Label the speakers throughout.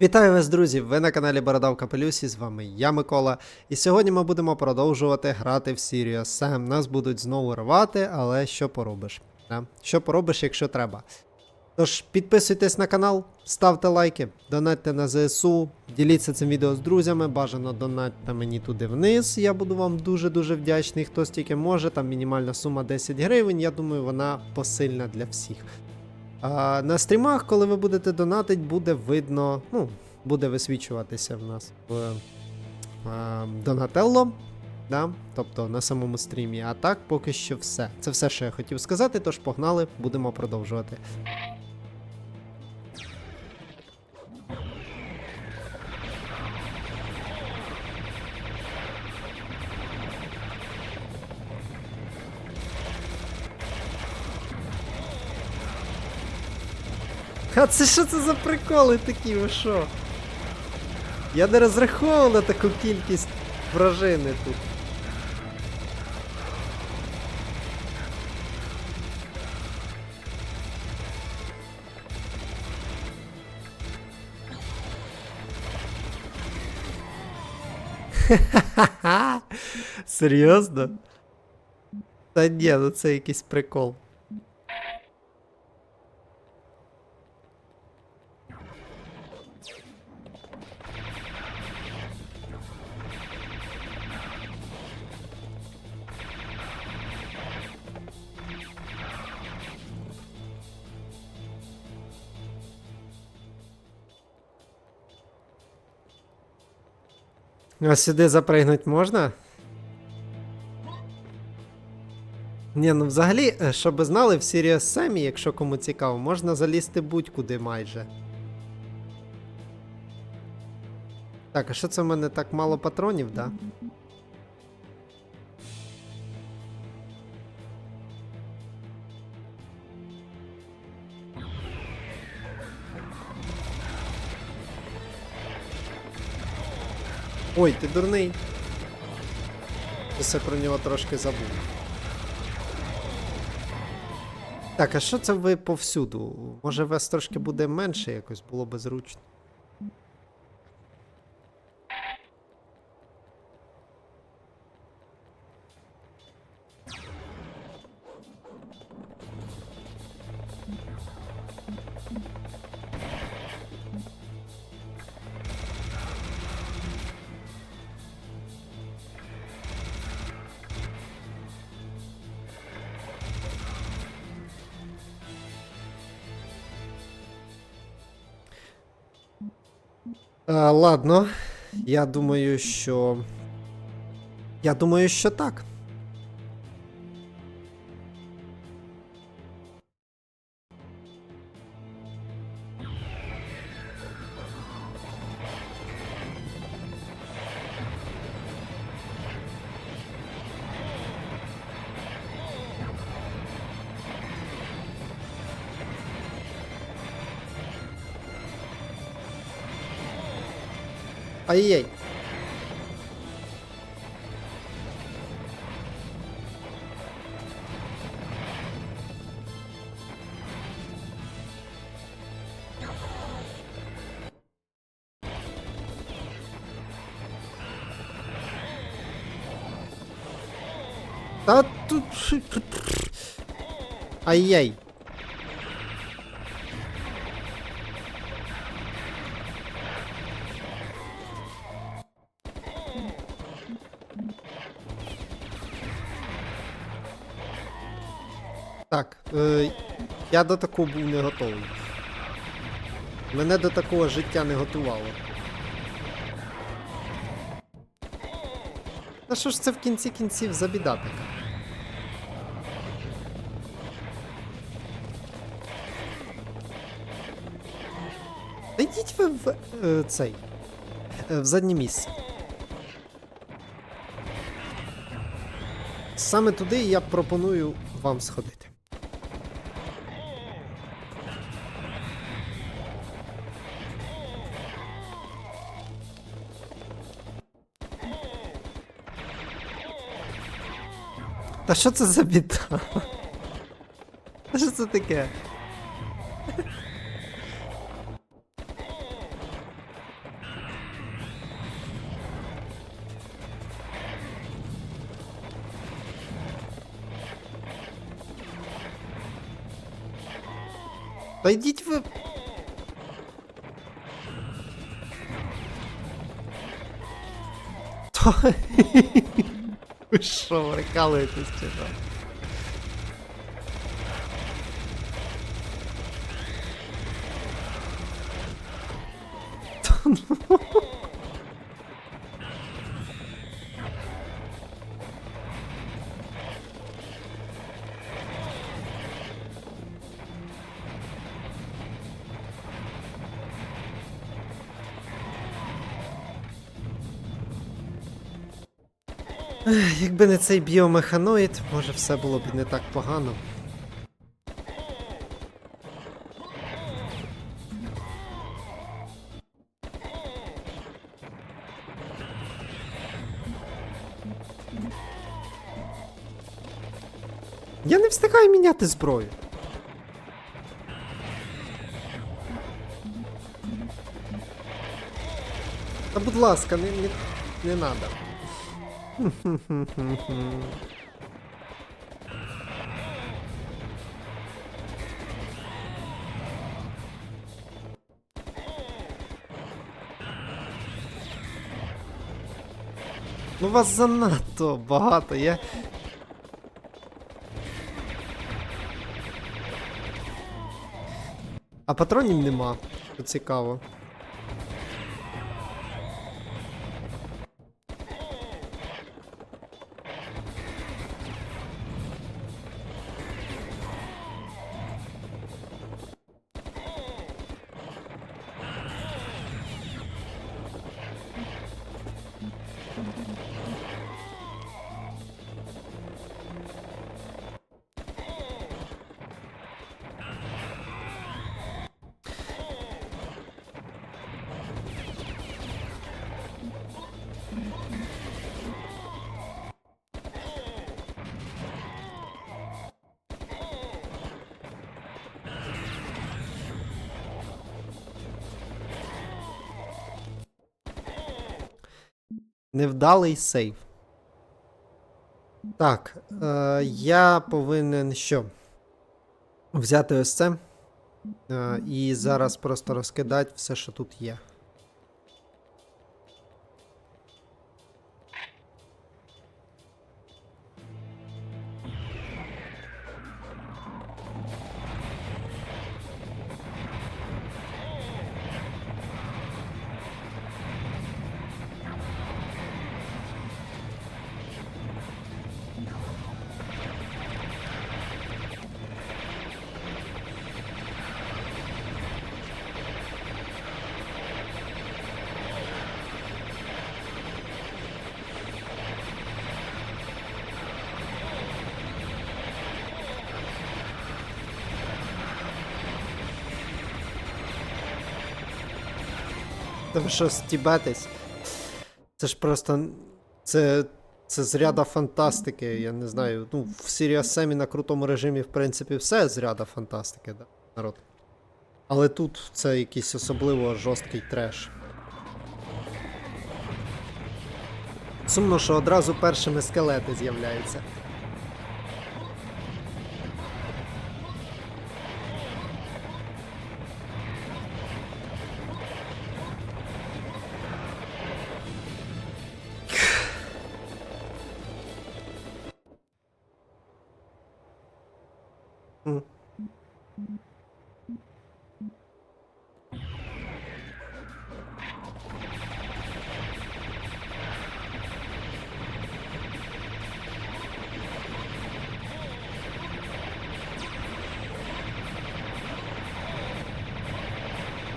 Speaker 1: Вітаю вас, друзі! Ви на каналі Борода в Капелюсі, з вами я, Микола. І сьогодні ми будемо продовжувати грати в Serious Sam. Нас будуть знову рвати, але що поробиш? Да? Що поробиш, якщо треба. Тож підписуйтесь на канал, ставте лайки, донатьте на ЗСУ, діліться цим відео з друзями, бажано донатьте мені туди вниз. Я буду вам дуже-дуже вдячний. Хто стільки може, там мінімальна сума 10 гривень. Я думаю, вона посильна для всіх. А, на стрімах, коли ви будете донатить, буде видно, ну, буде висвічуватися в нас в Донателло, да? тобто на самому стрімі. А так, поки що все. Це все, що я хотів сказати, тож погнали, будемо продовжувати. А це що це за приколи такі, ви що? Я не розраховував на таку кількість вражини тут. Серйозно? Та ні, ну це якийсь прикол. А сюди запригнуть можна? Ні, ну взагалі, е, щоб знали, в Sirius Sam, якщо кому цікаво, можна залізти будь-куди майже. Так, а що це в мене так мало патронів, да? Ой, ти дурний. Це про нього трошки забув. Так, а що це ви повсюду? Може вас трошки буде менше якось, було би зручно. А, ладно, я думаю, що. Я думаю, що так. Ай-яй. Та тут. Ай-яй. Е, я до такого був не готовий. Мене до такого життя не готувало. Та що ж це в кінці кінців за біда така? Та йдіть ви в е, цей. е, в заднє місце. Саме туди я пропоную вам сходити. Та що це за біда? Та що це таке? Та йдіть ви. Ви що, прикалуєтесь чи що? Та ну. Якби не цей біомеханоїд, може все було б не так погано. Я не встигаю міняти зброю. Та будь ласка, не, не, не надо. Ну вас занадто багато, я. А патронів нема. Що цікаво. Невдалий сейв. Так, е, я повинен що? Взяти ось це. Е, і зараз просто розкидати все, що тут є. Та ви що, стібетесь? Це ж просто. Це. Це з фантастики, я не знаю. Ну, в Serious Sam на крутому режимі, в принципі, все з ряда фантастики, да, народ. Але тут це якийсь особливо жорсткий треш. Сумно, що одразу першими скелети з'являються.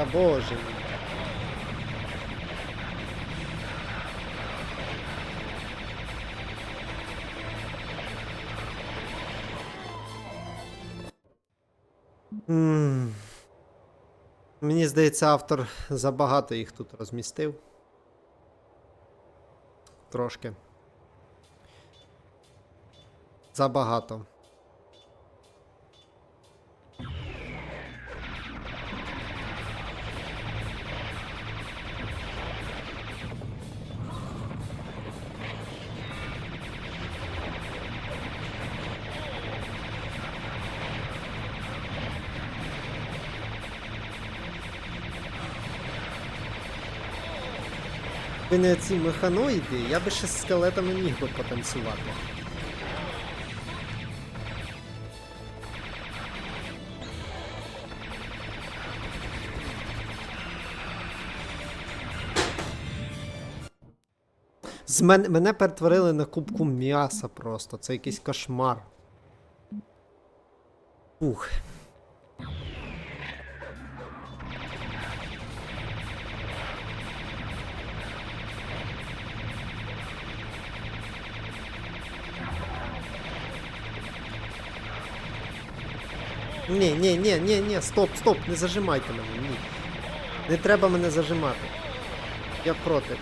Speaker 1: Та боже мій. Мені здається, автор забагато їх тут розмістив. Трошки. Забагато. Ви не ці механоїди, я би ще з скелетами міг би потанцювати. З мене, мене перетворили на кубку м'яса просто. Це якийсь кошмар. Ух. Ні, ні, ні, ні, ні, стоп, стоп, не зажимайте мене, ні. Не треба мене зажимати. Я проти.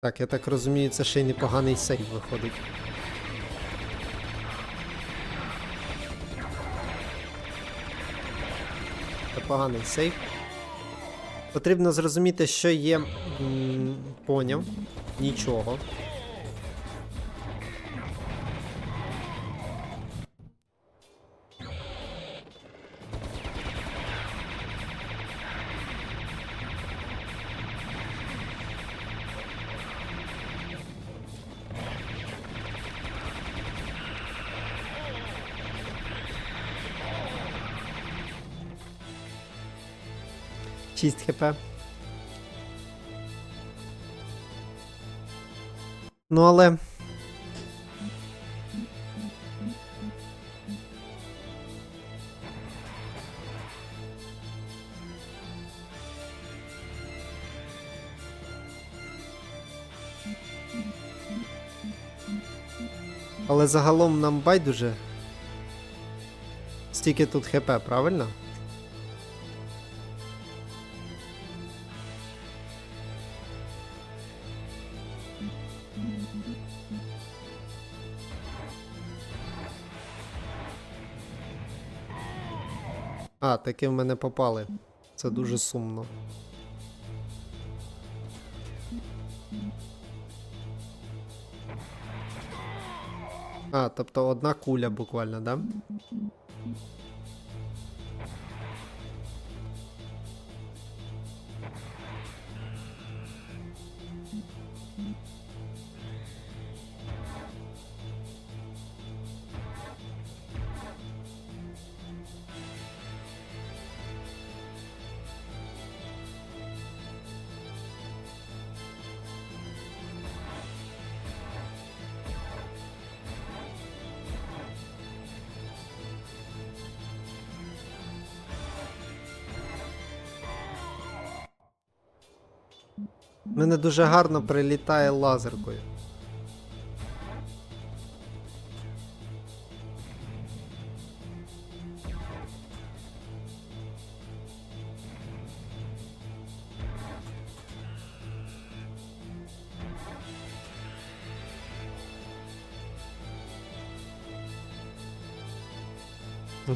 Speaker 1: Так, я так розумію, це ще й непоганий сейв виходить. Це поганий сейв. Потрібно зрозуміти, що є. Поняв. Нічого. Шість хп. Ну але. Але загалом нам байдуже. Стільки тут хп, правильно? А, таки в мене попали. Це дуже сумно. А, тобто одна куля буквально, да? Мене дуже гарно прилітає лазеркою.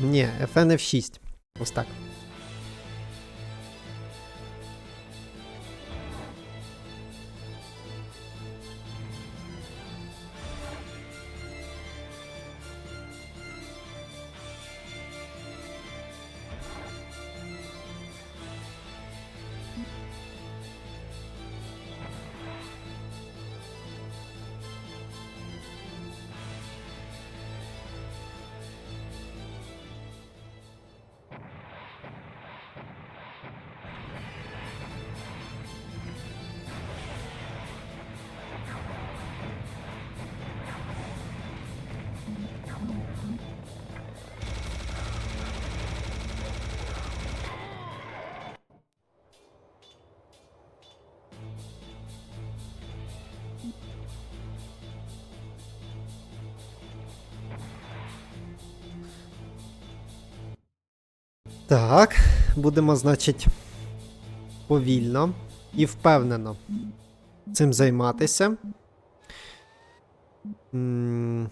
Speaker 1: Ні, FN F6. Ось так. Так, будемо, значить, повільно і впевнено цим займатися. М,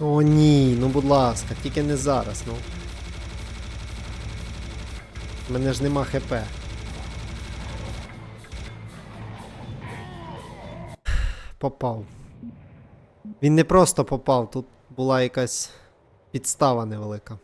Speaker 1: О, ні, ну будь ласка, тільки не зараз, ну. У мене ж нема ХП. Попав. Він не просто попав, тут була якась підстава невелика.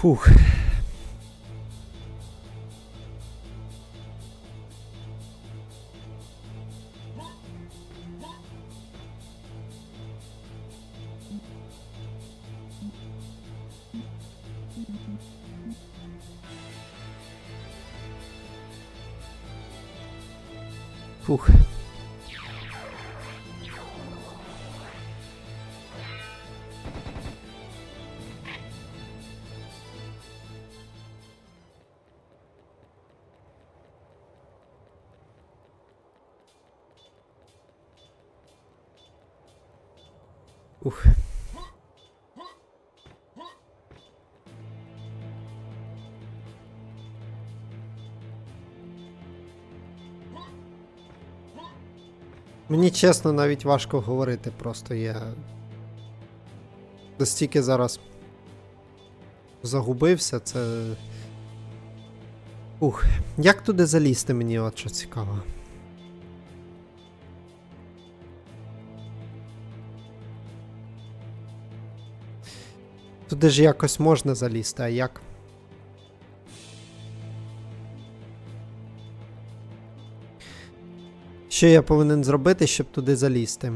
Speaker 1: Фух. Мені чесно навіть важко говорити, просто я настільки зараз загубився, це. Ух, як туди залізти мені, от що цікаво. Туди ж якось можна залізти, а як? Що я повинен зробити, щоб туди залізти?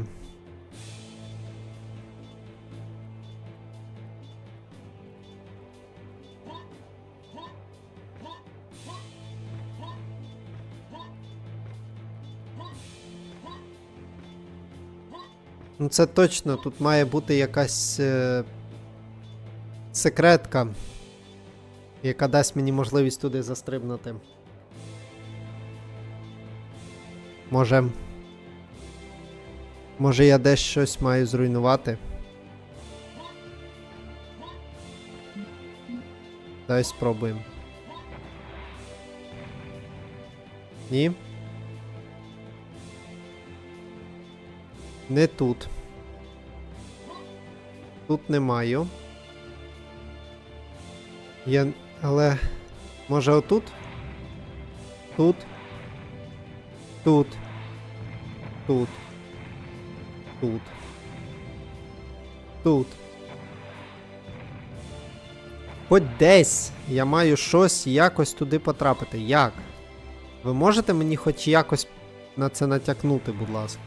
Speaker 1: Ну це точно, тут має бути якась е, секретка, яка дасть мені можливість туди застрибнути. Може. Може я десь щось маю зруйнувати. Давай спробуємо. Ні. Не тут. Тут не маю. Я... Але. Може отут? Тут. Тут. Тут. Тут. Тут. Хоч десь я маю щось якось туди потрапити. Як? Ви можете мені хоч якось на це натякнути, будь ласка?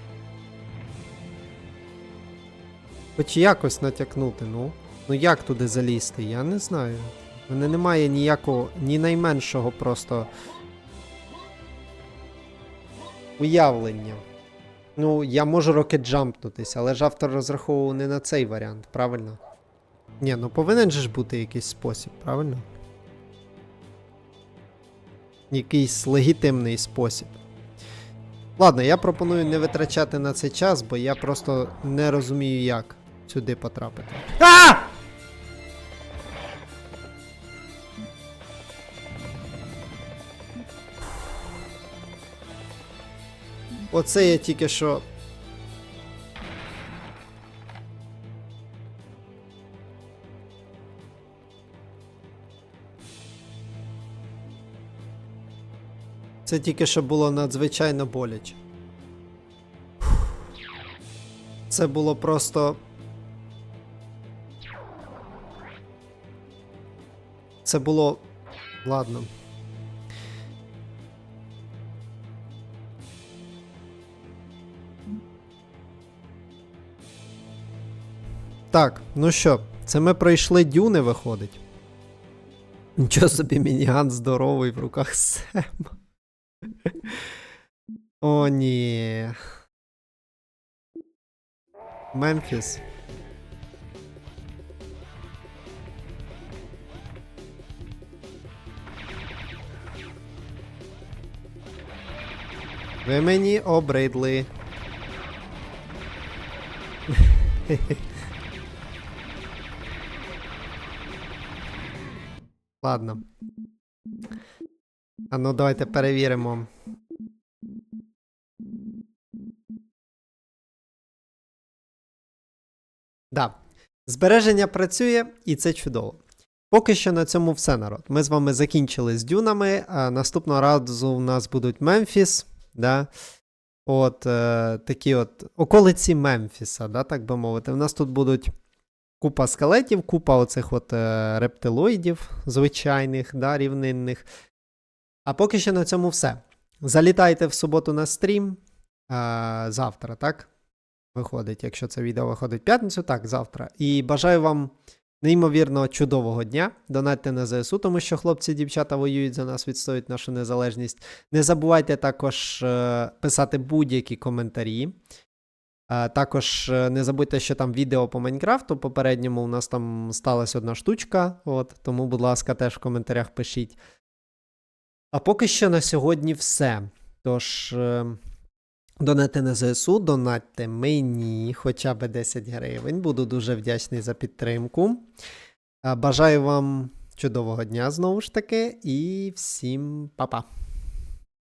Speaker 1: Хоч якось натякнути, ну. Ну як туди залізти? Я не знаю. У мене немає ніякого, ні найменшого просто уявлення. Ну, я можу рокетджампнутися, але ж автор розраховував не на цей варіант, правильно? Ні, ну повинен же ж бути якийсь спосіб, правильно? Якийсь легітимний спосіб. Ладно, я пропоную не витрачати на це час, бо я просто не розумію, як сюди потрапити. А! Оце я тільки що. Це тільки що було надзвичайно боляче. Це було просто. Це було. Ладно. Так, ну що, це ми пройшли дюни, виходить. Нічого собі мініган здоровий в руках Сема. О, ні. Мемфіс. Ви мені обридли. Ладно. А ну давайте перевіримо. Да. Збереження працює, і це чудово. Поки що на цьому все, народ. Ми з вами закінчили з дюнами. А наступного разу у нас будуть Мемфіс. Да? От е, такі от околиці Мемфіса, да, так би мовити. У нас тут будуть купа скелетів, купа оцих от е, рептилоїдів звичайних, да, рівнинних. А поки що на цьому все. Залітайте в суботу на стрім. А, завтра, так? Виходить, якщо це відео виходить в п'ятницю, так, завтра. І бажаю вам неймовірно чудового дня. Донатьте на ЗСУ, тому що хлопці і дівчата воюють за нас, відстоюють нашу незалежність. Не забувайте також е, писати будь-які коментарі. Е, також е, не забудьте, що там відео по Майнкрафту. Попередньому у нас там сталася одна штучка. От, тому, будь ласка, теж в коментарях пишіть. А поки що на сьогодні все. Тож, е, донати на ЗСУ, донатьте мені хоча б 10 гривень. Буду дуже вдячний за підтримку. Бажаю вам чудового дня знову ж таки, і всім па-па.